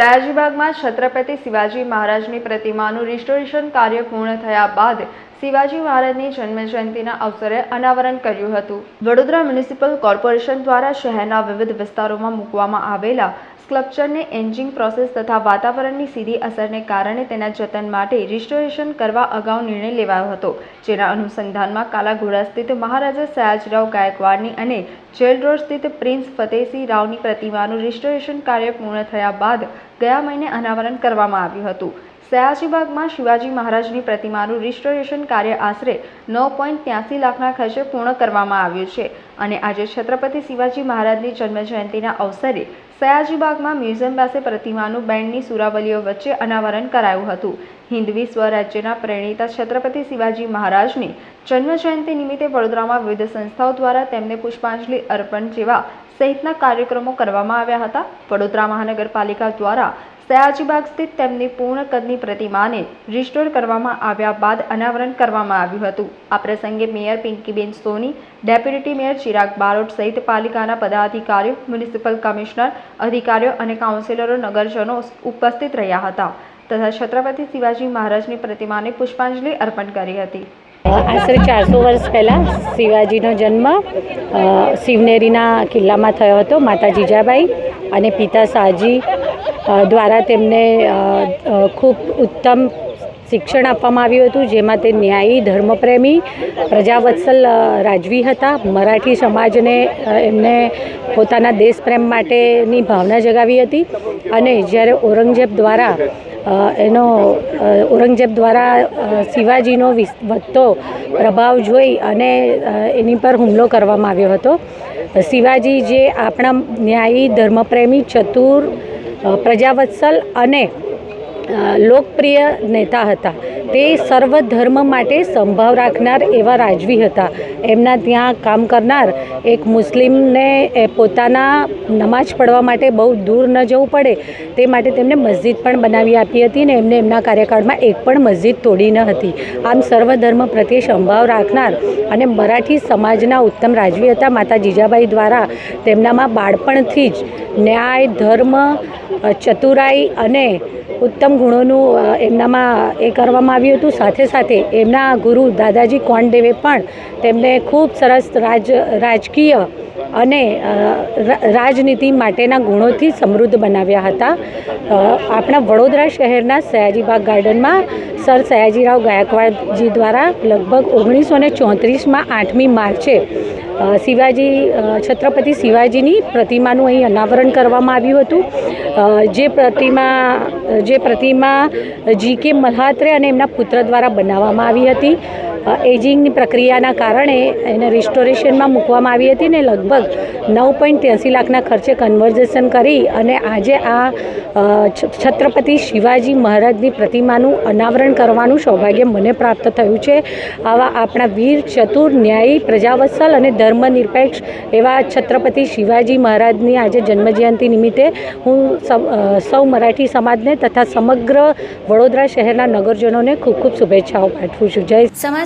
સયાજીબાગમાં છત્રપતિ શિવાજી મહારાજની પ્રતિમાનું રિસ્ટોરેશન કાર્ય પૂર્ણ થયા બાદ શિવાજી મહારાજની જન્મજયંતિના અવસરે અનાવરણ કર્યું હતું. વડોદરા મ્યુનિસિપલ કોર્પોરેશન દ્વારા શહેરના વિવિધ વિસ્તારોમાં મૂકવામાં આવેલા સ્કલ્પચરને એન્જિંગ પ્રોસેસ તથા વાતાવરણની સીધી અસરને કારણે તેના જતન માટે રિસ્ટોરેશન કરવા અગાઉ નિર્ણય લેવાયો હતો, જેના અનુસંધાનમાં કાલાઘોડા સ્થિત મહારાજા સયાજરાવ ગાયકવાડની અને જેલ સ્થિત પ્રિન્સ ફતેહસિંહ રાવની પ્રતિમાનું રિસ્ટોરેશન કાર્ય પૂર્ણ થયા બાદ ગયા મહિને અનાવરણ કરવામાં આવ્યું હતું. સયાજીબાગમાં શિવાજી મહારાજની પ્રતિમાનું રિસ્ટોરેશન કાર્ય આશરે નવ પોઈન્ટ ત્યાસી લાખના ખર્ચે પૂર્ણ કરવામાં આવ્યું છે. અને આજે છત્રપતિ શિવાજી મહારાજની જન્મજયંતિના અવસરે સયાજીબાગમાં મ્યુઝિયમ પાસે પ્રતિમાનું બેન્ડની સુરાવલીઓ વચ્ચે અનાવરણ કરાયું હતું. હિન્દવી સ્વરાજ્યના પ્રેરણીતા છત્રપતિ શિવાજી મહારાજની જન્મજયંતિ નિમિત્તે વડોદરામાં વિવિધ સંસ્થાઓ દ્વારા તેમને પુષ્પાંજલિ અર્પણ જેવા સહિતના કાર્યક્રમો કરવામાં આવ્યા હતા. વડોદરા મહાનગરપાલિકા દ્વારા સયાજીબાગ સ્થિત તેમની પૂર્ણ કદની પ્રતિમાને રિસ્ટોર કરવામાં આવ્યા બાદ અનાવરણ કરવામાં આવ્યું હતું. આ પ્રસંગે mayor Pinkiben Soni, deputy mayor Chirag Barot સહિત પાલિકાના પદાધિકારીઓ, મ્યુનિસિપલ કમિશનર, અધિકારીઓ અને કાઉન્સિલરો, નગરજનો ઉપસ્થિત રહ્યા હતા તથા છત્રપતિ શિવાજી મહારાજની પ્રતિમાને પુષ્પાંજલિ અર્પણ કરી હતી. આશરે ચારસો વર્ષ પહેલાં શિવાજીનો જન્મ શિવનેરીના કિલ્લામાં થયો હતો, માતા જીજાબાઈ અને પિતા શાહજી દ્વારા તેમને ખૂબ ઉત્તમ શિક્ષણ આપવામાં આવ્યું હતું, જેમાં તે ન્યાયી, ધર્મપ્રેમી, પ્રજાવત્સલ રાજવી હતા. મરાઠી સમાજને એમને પોતાના દેશપ્રેમ માટેની ભાવના જગાવી હતી. અને જ્યારે ઔરંગઝેબ દ્વારા એનો ઔરંગઝેબ દ્વારા શિવાજીનો વધતો પ્રભાવ જોઈ અને એની પર હુમલો કરવામાં આવ્યો હતો. શિવાજી જે આપણા ન્યાયી, ધર્મપ્રેમી, ચતુર પ્રજાવત્સલ અને લોકપ્રિય નેતા હતા. તે સર્વ ધર્મ માટે સંભાવ રાખનાર એવા રાજવી હતા. એમના ત્યાં કામ કરનાર એક મુસ્લિમને પોતાના નમાજ પઢવા માટે બહુ દૂર ન જવું પડે. તે માટે તેમને મસ્જિદ પણ બનાવી આપી હતી ને એમને એમના કાર્યકાળમાં એક પણ મસ્જિદ તોડી ન હતી. આમ સર્વ ધર્મ પ્રત્યે સંભાવ રાખનાર અને મરાઠી સમાજના ઉત્તમ રાજવી હતા માતા જીજાબાઈ દ્વારા તેમનામાં બાળપણથી જ ન્યાય, ધર્મ ચતુરાઈ અને ઉત્તમ ગુણોનું એમનામાં એ કરવામાં આવ્યું હતું. સાથે સાથે એમના ગુરુ દાદાજી કોંડદેવે પણ તેમને ખૂબ સરસ રાજ, રાજકીય અને રાજનીતિ માટેના ગુણોથી સમૃદ્ધ બનાવ્યા હતા. આપણા વડોદરા શહેરના સયાજીબાગ ગાર્ડનમાં સર સયાજીરાવ ગાયકવાડજી દ્વારા લગભગ ઓગણીસો ને ચોત્રીસમાં આઠમી માર્ચે શિવાજી છત્રપતિ શિવાજીની પ્રતિમાનું અહીં અનાવરણ કરવામાં આવ્યું હતું. જે પ્રતિમા જે પ્રતિમા જી કે મલ્હાત્રે અને એમના પુત્ર દ્વારા બનાવવામાં આવી હતી. એજિંગની પ્રક્રિયાના કારણે એને રિસ્ટોરેશનમાં મૂકવામાં આવી હતી ને લગભગ નવ પોઈન્ટ ત્યાંસી લાખના ખર્ચે કન્વર્ઝેશન કરી અને આજે આ છત્રપતિ શિવાજી મહારાજની પ્રતિમાનું અનાવરણ કરવાનું સૌભાગ્ય મને પ્રાપ્ત થયું છે. આવા આપણા વીર, ચતુર, ન્યાયી, પ્રજાવત્સલ અને ધર્મનિરપેક્ષ એવા છત્રપતિ શિવાજી મહારાજની આજે જન્મજયંતિ નિમિત્તે હું સૌ મરાઠી સમાજને તથા સમગ્ર વડોદરા શહેરના નગરજનોને ખૂબ ખૂબ શુભેચ્છાઓ પાઠવું છું. જય